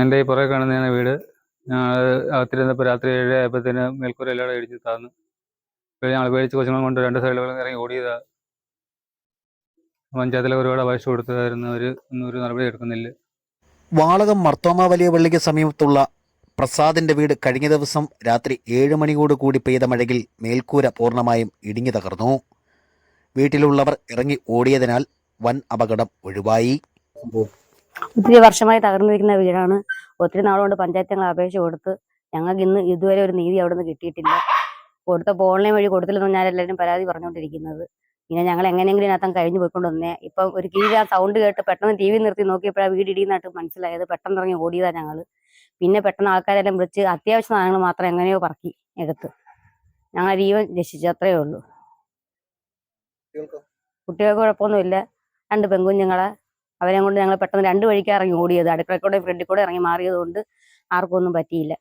എന്റെ ഈ പുറകെ കാണുന്നതാണ് വീട്. ഞങ്ങൾ അകത്തിരുന്നപ്പോൾ രാത്രി ഏഴ് ആയപ്പോഴത്തേന് മേൽക്കൂര എല്ലാം ഇടിച്ച് താന്നു. ഞങ്ങൾ പേടിച്ച് കൊച്ചുങ്ങളും കൊണ്ട് രണ്ട് സൈഡുകളും ഇറങ്ങി ഓടിയതാ. പഞ്ചായത്തിലെ ഒരുപാട് അപേക്ഷ കൊടുത്തതായിരുന്നു. അവർ ഒന്നും നടപടി എടുക്കുന്നില്ല. വാളകം മർത്തോമ വലിയ പള്ളിക്ക് സമീപത്തുള്ള പ്രസാദിന്റെ വീട് കഴിഞ്ഞ ദിവസം രാത്രി ഏഴ് മണിയോട് കൂടി പെയ്ത മഴയിൽ മേൽക്കൂര പൂർണമായും ഇടിഞ്ഞു തകർന്നു. വീട്ടിലുള്ളവർ ഇറങ്ങി ഓടിയതിനാൽ വൻ അപകടം ഒഴിവായി. ഒത്തിരി വർഷമായി തകർന്നിരിക്കുന്ന വീടാണ്. ഒത്തിരി നാളുകൊണ്ട് പഞ്ചായത്ത് ഞങ്ങൾ അപേക്ഷ കൊടുത്ത് ഞങ്ങൾക്ക് ഇന്ന് ഇതുവരെ ഒരു നീതി അവിടെ നിന്ന് കിട്ടിയിട്ടില്ല കൊടുത്തപ്പോൾ ഓൺലൈൻ വഴി കൊടുത്തില്ലെന്ന് ഞാൻ എല്ലാവരും പരാതി പറഞ്ഞുകൊണ്ടിരിക്കുന്നത്. പിന്നെ ഞങ്ങൾ എങ്ങനെയെങ്കിലും ഇതിനകത്ത് കഴിഞ്ഞു പോയിക്കൊണ്ട് വന്നേ ഇപ്പം ഒരു കീഴ് ആ സൗണ്ട് കേട്ട് പെട്ടെന്ന് ടി വി നിർത്തി നോക്കിയപ്പോഴാണ് വീട് ഇടിയുന്നതായിട്ട് മനസ്സിലായത്. പെട്ടെന്ന് ഇറങ്ങി ഓടിയതാണ് ഞങ്ങൾ പിന്നെ പെട്ടെന്ന് ആൾക്കാരെല്ലാം വിളിച്ച് അത്യാവശ്യ സാധനങ്ങൾ മാത്രം എങ്ങനെയോ പറക്കി എടുത്ത് ഞങ്ങൾ ജീവൻ രക്ഷിച്ചു അത്രയേ ഉള്ളൂ. കുട്ടികൾക്ക് കുഴപ്പമൊന്നുമില്ല. രണ്ട് പെൺകുഞ്ഞുങ്ങളെ അവരെ കൊണ്ട് ഞങ്ങൾ പെട്ടെന്ന് രണ്ട് വഴിക്ക് ഇറങ്ങി ഓടിയത്. അടുക്കളക്കൂടെ കൂടെ ഫ്രണ്ടിൽ കൂടെ ഇറങ്ങി മാറിയത് കൊണ്ട് ആർക്കും ഒന്നും പറ്റിയില്ല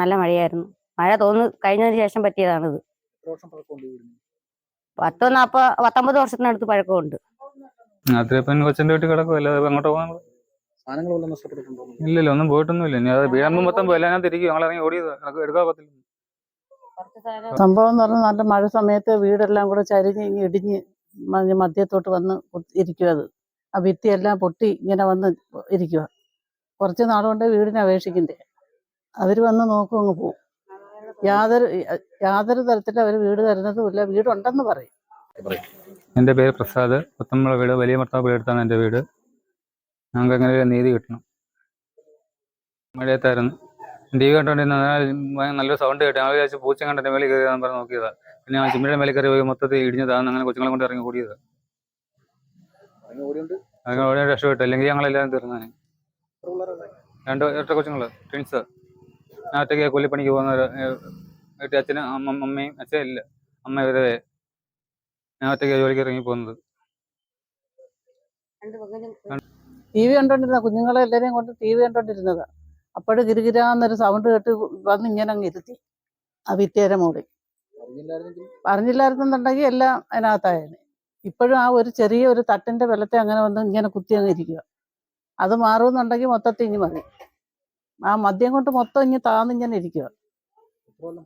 നല്ല മഴയായിരുന്നു. മഴ തോന്നു കഴിഞ്ഞതിന് ശേഷം പറ്റിയതാണിത്. പത്തോ നാപ്പ പത്തൊമ്പത് വർഷത്തിനടുത്ത് പഴക്കമുണ്ട്. വീട്ടിൽ കിടക്കും അല്ലാതെ അങ്ങോട്ട് പോകാൻ ഇല്ലല്ലോ ഒന്നും പോയിട്ടൊന്നുമില്ല. ഇനി അത് വീഴുമ്പോൾ മൊത്തം പോയി. ഞാൻ തിരിക്കും. ഞങ്ങൾ ഇറങ്ങി ഓടിയത്. എടുക്കാൻ പറ്റില്ല സംഭവം എന്ന് പറഞ്ഞാൽ നല്ല മഴ സമയത്ത് വീടെല്ലാം കൂടെ ചരിഞ്ഞ് ഇടിഞ്ഞ് മധ്യത്തോട്ട് വന്ന് ഇരിക്കുക അത്. ആ ഭിത്തിയെല്ലാം പൊട്ടി ഇങ്ങനെ വന്ന് ഇരിക്കുക കുറച്ച് നാളുകൊണ്ട് വീടിനെ അപേക്ഷിക്കണ്ടേ. അവർ വന്ന് നോക്കും അങ്ങ് പോവും. യാതൊരു യാതൊരു തരത്തിലും അവർ വീട് തരുന്നതുമില്ല വീടുണ്ടെന്ന് പറയും. എന്റെ പേര് പ്രസാദ്. പുത്തമ്പള വീട്. വലിയ മർത്താവ് അടുത്താണ് എന്റെ വീട്. ഞങ്ങൾക്ക് അങ്ങനെ നീതി കിട്ടണം. മഴയത്തായിരുന്നു. ടി വി കണ്ടോണ്ടിരുന്ന നല്ലൊരു സൗണ്ട് കേട്ടു. ഞങ്ങൾ വിചാരിച്ചു പൂച്ച കണ്ടെ മേളിൽ കയറി പറഞ്ഞ് നോക്കിയതാ. പിന്നെ ആ ചിമ്മിയുടെ മേലെ കയറി പോയി മൊത്തത്തിൽ ഇടിഞ്ഞതാണ് അങ്ങനെ കൊച്ചുങ്ങളെ കൊണ്ട് ഇറങ്ങി ഓടിയത്. അങ്ങനെ ഓടി രക്ഷപ്പെട്ടു. അല്ലെങ്കിൽ ഞങ്ങളെല്ലാവരും തീർന്നാണ് രണ്ട് ഒറ്റ കൊച്ചുങ്ങൾ ട്വിൻസ് ഞാൻ ഒറ്റയ്ക്ക് കൊല്ലിപ്പണിക്ക് പോകുന്ന വീട്ടിൽ അച്ഛനും അമ്മ അമ്മയും അച്ഛൻ ഇല്ല. അമ്മ ഇവരെ ഞാൻ ഒറ്റയ്ക്ക് ജോലിക്ക് ഇറങ്ങി പോകുന്നത്. ടി വി കണ്ടോണ്ടിരുന്ന കുഞ്ഞുങ്ങളെ എല്ലാവരെയും കൊണ്ട് ടി വി കണ്ടോണ്ടിരുന്നത്. അപ്പോഴും ഗിരിഗിരാന്നൊരു സൗണ്ട് കേട്ട് വന്ന് ഇങ്ങനെ അങ്ങ് ഇരുത്തി. ആ വിറ്റേരെ മുകളിൽ പറഞ്ഞില്ലായിരുന്നുണ്ടെങ്കിൽ എല്ലാം അതിനകത്തായേനെ ഇപ്പോഴും ആ ഒരു ചെറിയ ഒരു തട്ടിന്റെ വെള്ളത്തെ അങ്ങനെ വന്ന് ഇങ്ങനെ കുത്തി അങ്ങ് ഇരിക്കുക അത് മാറുമെന്നുണ്ടെങ്കിൽ മൊത്തത്തിൽ ഇനി മതി. ആ മദ്യം കൊണ്ട് മൊത്തം ഇനി താന്നിങ്ങനെ ഇരിക്കുക